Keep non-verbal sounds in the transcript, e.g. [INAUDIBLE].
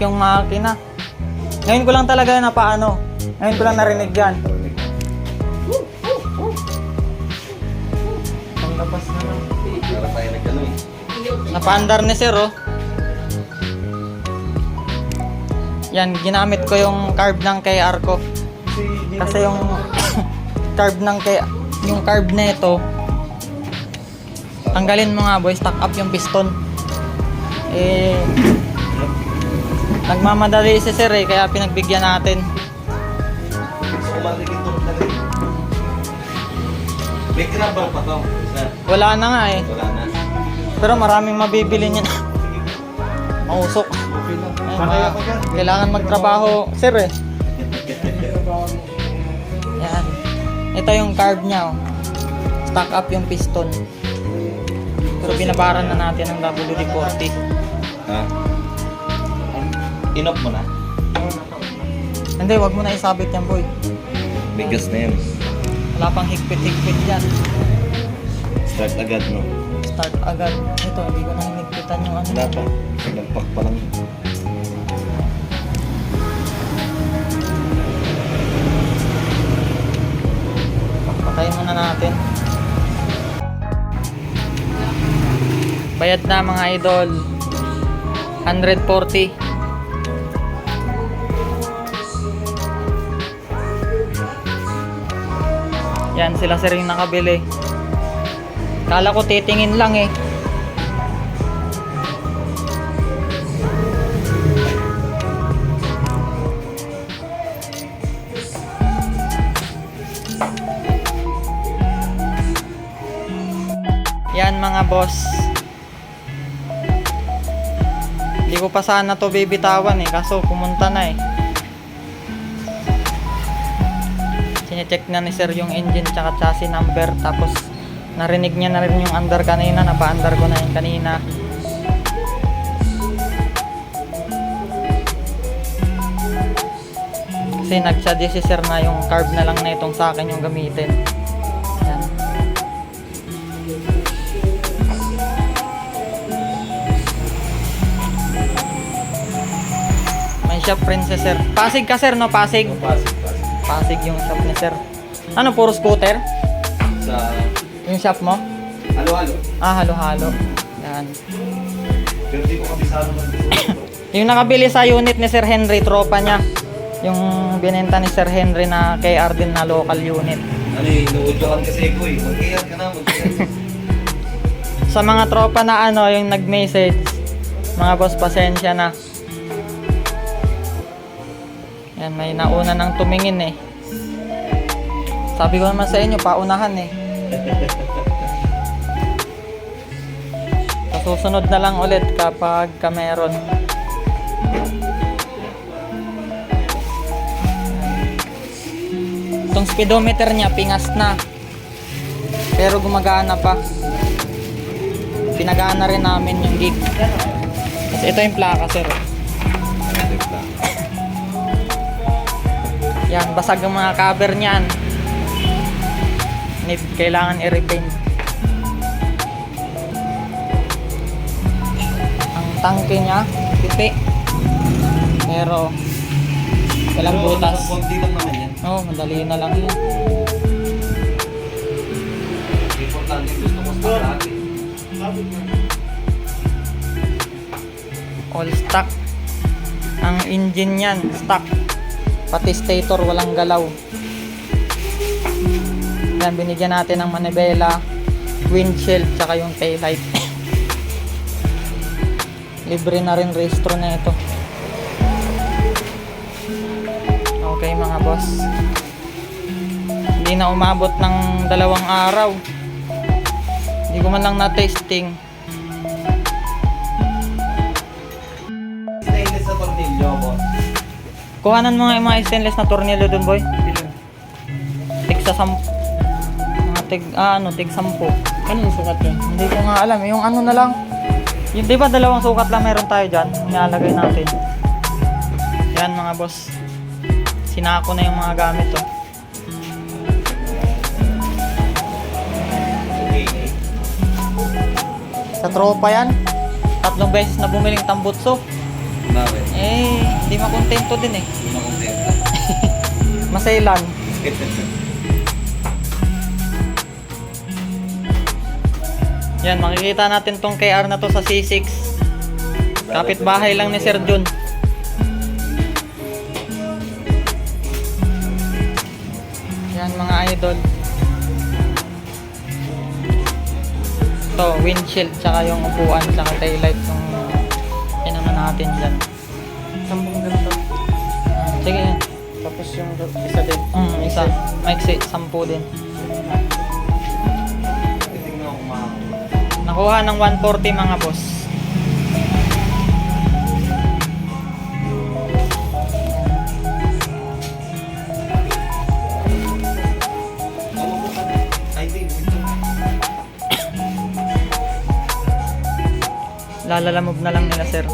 yung makina. Ngayon ko lang talaga na paano. Ngayon ko lang narinig yan. Ang labas na lang. Para tayo nagano eh. Napaandar ni sir, oh. Yan, ginamit ko yung carb ng KR ko. Kasi yung [COUGHS] carb ng kay yung carb na ito, tanggalin mo nga boy, stack up yung piston. Eh, nagmamadali si sir eh, kaya pinagbigyan natin. May grabber pa to. Sir, Wala na nga eh. wala na. Pero maraming mabibili niyan. Mausok. Okay lang. Ay, ma- kailangan magtrabaho, sir eh. Yan. Ito yung carb niya, oh. Stack up yung piston. Pero binabaran na natin ng WD-40. Ha? Inop mo na. Hindi, wag mo na isabit yan, boy. Bigas na yan. Wala pang higpit-higpit yan. Start agad no. Start agad. Ito, hindi ko na hinigpitan yung ano. Wala pa. Nagpak pa lang. Patayin muna natin. Bayad na mga idol. 140. Yan sila sir yung nakabili. Kala ko titingin lang eh. Yan mga boss. Hindi ko pa sana to bibitawan eh, kaso pumunta na eh. Sinecheck na ni sir yung engine tsaka chassis number tapos narinig niya na rin yung under kanina, napa-under ko na yung kanina. Kasi nagsuggest si sir na yung carb na lang na itong sa akin yung gamitin. Yan. May shop si sir. Pasig ka sir, no? Pasig. Pasig, pasig. Yung shop ni sir. Ano, puro scooter? Sa Yung shop mo? halo-halo. Ah, halo-halo. Yan. Pero di ko kabisado ng. Yung nakabili sa unit ni Sir Henry, tropa niya. Yung binenta ni Sir Henry na KR din na local unit. Ano eh, inuudyokan kasi ko eh. Mag-iyan ka na, mag-iyan. [LAUGHS] Sa mga tropa na ano, yung nag-message, mga boss, pasensya na. Yan, may nauna nang tumingin eh. Sabi ko naman sa inyo, paunahan eh. Susunod na lang ulit kapag ka meron. Itong speedometer niya, pingas na. Pero gumagana pa. Pinagana rin namin yung gig. Tapos ito yung plaka, sir. Yan, basag ang mga cover niyan. Need, kailangan i-repaint. Ang tangke niya, pipi. Pero, walang butas. Konti lang naman yan. Oo, oh, madali na lang yan. Importante gusto ko sa lagi. All stock. Ang engine niyan, stock. Pati stator, walang galaw. Yan, binigyan natin ng manibela, windshield, tsaka yung taillight. [COUGHS] Libre na rin restro na ito. Okay mga boss. Hindi na umabot ng dalawang araw. Hindi ko man lang na-testing. Stainless sa tornilyo ko. Kuhanan mo nga yung mga stainless na tornilyo dun, boy. Tig sa sam... Mga tig... Ah, ano, tig sampu. Ano yung sukat yan? Hindi ko nga alam. Yung ano na lang. Yung, di ba dalawang sukat lang meron tayo dyan? Nilalagay natin. Yan mga boss. Sinako na yung mga gamit, oh. Sa tropa yan. Tatlong beses na bumiling tambutso. Bakit? Eh, hindi makontento din eh. Hindi makontento. [LAUGHS] Masailan. Yan, makikita natin tong KR na to sa C6. Kapit-bahay lang ni Sir Jun. Yan mga idol. Ito, windshield, tsaka yung upuan, tsaka taillight yung inano natin dyan. Tapos yung isa din. Mm, isa. Maiksi, sampu din. Nakuha ng 140 mga boss. [COUGHS] Lalalamog na lang nila sir.